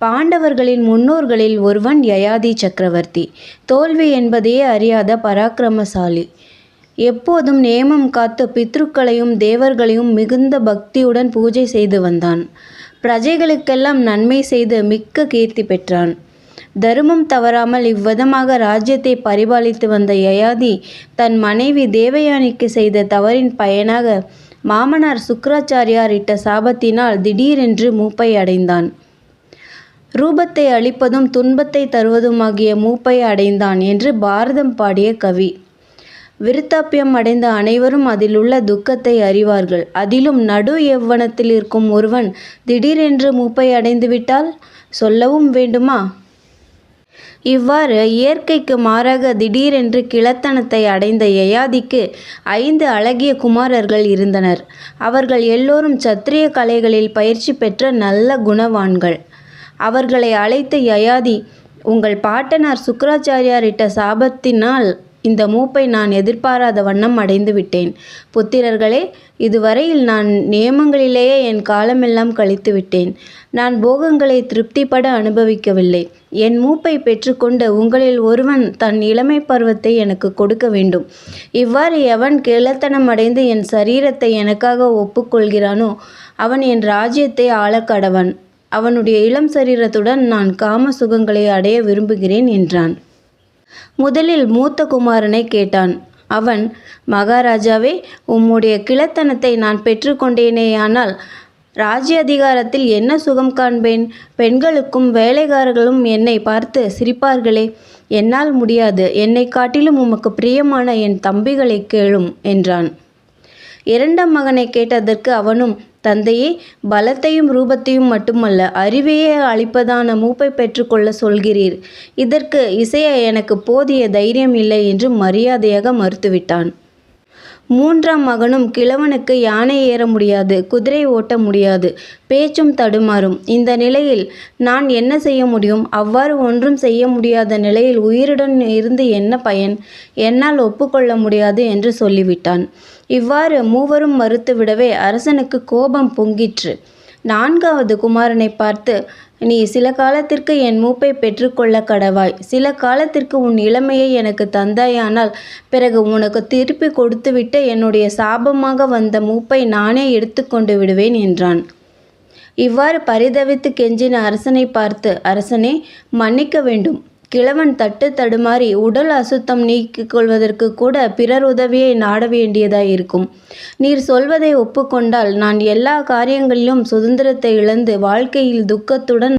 பாண்டவர்களின் முன்னோர்களில் ஒருவன் யயாதி சக்கரவர்த்தி. தோல்வி என்பதையே அறியாத பராக்கிரமசாலி. எப்போதும் நேமம் காத்து பித்ருக்களையும் தேவர்களையும் மிகுந்த பக்தியுடன் பூஜை செய்து வந்தான். பிரஜைகளுக்கெல்லாம் நன்மை செய்து மிக்க கீர்த்தி பெற்றான். தருமம் தவறாமல் இவ்விதமாக ராஜ்யத்தை பரிபாலித்து வந்த யயாதி தன் மனைவி தேவயானிக்கு செய்த தவறின் பயனாக மாமனார் சுக்கராச்சாரியார் இட்ட சாபத்தினால் திடீரென்று மூப்பை அடைந்தான். ரூபத்தை அளிப்பதும் துன்பத்தை தருவதுமாகிய மூப்பை அடைந்தான் என்று பாரதம் பாடிய கவி. விருத்தாப்பியம் அடைந்த அனைவரும் அதிலுள்ள துக்கத்தை அறிவார்கள். அதிலும் நடு எவ்வனத்தில் இருக்கும் ஒருவன் திடீரென்று மூப்பை அடைந்துவிட்டால் சொல்லவும் வேண்டுமா? இவ்வாறு இயற்கைக்கு மாறாக திடீரென்று கிழத்தனத்தை அடைந்த யயாதிக்கு ஐந்து அழகிய குமாரர்கள் இருந்தனர். அவர்கள் எல்லோரும் சத்திரிய கலைகளில் பயிற்சி பெற்ற நல்ல குணவான்கள். அவர்களை அழைத்த யயாதி உங்கள் பாட்டனார் சுக்கராச்சாரியாரிட்ட சாபத்தினால் இந்த மூப்பை நான் எதிர்பாராத வண்ணம் அடைந்து விட்டேன் புத்திரர்களே இதுவரையில் நான் நியமங்களிலேயே என் காலமெல்லாம் கழித்து விட்டேன் நான் போகங்களை திருப்திப்பட அனுபவிக்கவில்லை. என் மூப்பை பெற்றுக்கொண்டு உங்களில் ஒருவன் தன் இளமை பருவத்தை எனக்கு கொடுக்க வேண்டும். இவ்வாறு எவன் கிழத்தனம் அடைந்து என் சரீரத்தை எனக்காக ஒப்புக்கொள்கிறானோ அவன் என் ராஜ்யத்தை ஆளக்கடவன். அவனுடைய இளம் சரீரத்துடன் நான் காம சுகங்களை அடைய விரும்புகிறேன் என்றான். முதலில் மூத்த குமாரனை கேட்டான். அவன் மகாராஜாவே உம்முடைய கிழத்தனத்தை நான் பெற்றுக்கொண்டேனேயானால் ராஜ்ய அதிகாரத்தில் என்ன சுகம் காண்பேன்? பெண்களுக்கும் வேலைக்காரர்களும் என்னை பார்த்து சிரிப்பார்களே என்னால் முடியாது. என்னை காட்டிலும் உமக்கு பிரியமான என் தம்பிகளை கேளும் என்றான். இரண்டாம் மகனை கேட்டதற்கு அவனும் தந்தையே பலத்தையும் ரூபத்தையும் மட்டுமல்ல அறிவையே அளிப்பதான மூப்பை பெற்றுக்கொள்ள சொல்கிறீர். இதற்கு இசைய எனக்கு போதிய தைரியம் இல்லை என்று மரியாதையாக மறுத்துவிட்டான். மூன்றாம் மகனும் கிழவனுக்கு யானை ஏற முடியாது குதிரை ஓட்ட முடியாது பேச்சும் தடுமாறும். இந்த நிலையில் நான் என்ன செய்ய முடியும்? அவ்வாறு ஒன்றும் செய்ய முடியாத நிலையில் உயிருடன் இருந்து என்ன பயன்? என்னால் ஒப்புக்கொள்ள முடியாது என்று சொல்லிவிட்டான். இவ்வாறு மூவரும் மறுத்துவிடவே அரசனுக்கு கோபம் பொங்கிற்று. நான்காவது குமாரனை பார்த்து நீ சில காலத்திற்கு என் மூப்பை பெற்றுக்கொள்ள கடவாய். சில காலத்திற்கு உன் இளமையை எனக்கு தந்தாயானால் பிறகு உனக்கு திருப்பி கொடுத்துவிட்டு என்னுடைய சாபமாக வந்த மூப்பை நானே எடுத்துக்கொண்டு விடுவேன் என்றான். இவ்வாறு பரிதவித்து கெஞ்சின அரசனை பார்த்து அரசனே மன்னிக்க வேண்டும். கிழவன் தட்டு தடுமாறி உடல் அசுத்தம் நீக்கிக் கொள்வதற்கு கூட பிறர் உதவியை நாட வேண்டியதாயிருக்கும் நீர் சொல்வதை ஒப்புக்கொண்டால் நான் எல்லா காரியங்களிலும் சுதந்திரத்தை இழந்து வாழ்க்கையில் துக்கத்துடன்